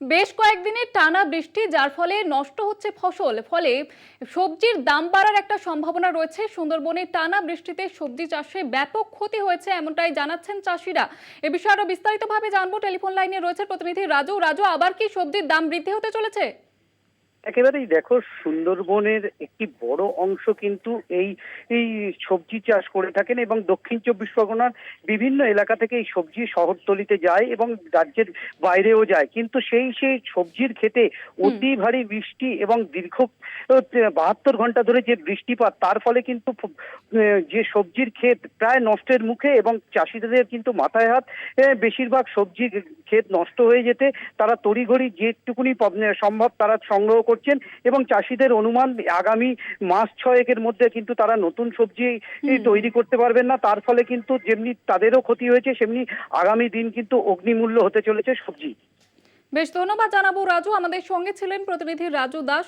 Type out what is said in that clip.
বেশ কয়েকদিনের টানা বৃষ্টি, যার ফলে নষ্ট হচ্ছে ফসল। ফলে সবজির দাম বাড়ার একটা সম্ভাবনা রয়েছে। সুন্দরবনে টানা বৃষ্টিতে সবজি চাষে ব্যাপক ক্ষতি হয়েছে এমনটাই জানাচ্ছেন চাষিরা। এ বিষয়ে আরও বিস্তারিতভাবে জানব। টেলিফোন লাইনে রয়েছে প্রতিনিধি রাজু। রাজু, আবার কি সবজির দাম বৃদ্ধি হতে চলেছে? একেবারেই দেখো সুন্দরবনের একটি বড় অংশ কিন্তু এই এই সবজি চাষ করে থাকেন এবং দক্ষিণ চব্বিশ পরগনার বিভিন্ন এলাকা থেকে এই সবজি শহরতলিতে যায় এবং রাজ্যের বাইরেও যায়। কিন্তু সেই সেই সবজির ক্ষেতে অতি ভারী বৃষ্টি এবং দীর্ঘ বাহাত্তর ঘণ্টা ধরে যে বৃষ্টিপাত তার ফলে কিন্তু যে সবজির ক্ষেত প্রায় নষ্টের মুখে এবং চাষিদের কিন্তু মাথায় হাত বেশিরভাগ সবজির ক্ষেত নষ্ট হয়ে যেতে তারা তড়িঘড়ি যেটুকুনি সম্ভব তারা সংগ্রহ করছেন এবং চাষিদের অনুমান আগামী মাস ছয়েকের মধ্যে কিন্তু তারা নতুন সবজি তৈরি করতে পারবেন না। তার ফলে কিন্তু যেমনি তাদেরও ক্ষতি হয়েছে সেমনি আগামী দিন কিন্তু অগ্নিমূল্য হতে চলেছে সবজি। বেশ ধন্যবাদ জানাব রাজু। আমাদের সঙ্গে ছিলেন প্রতিনিধি রাজু দাস।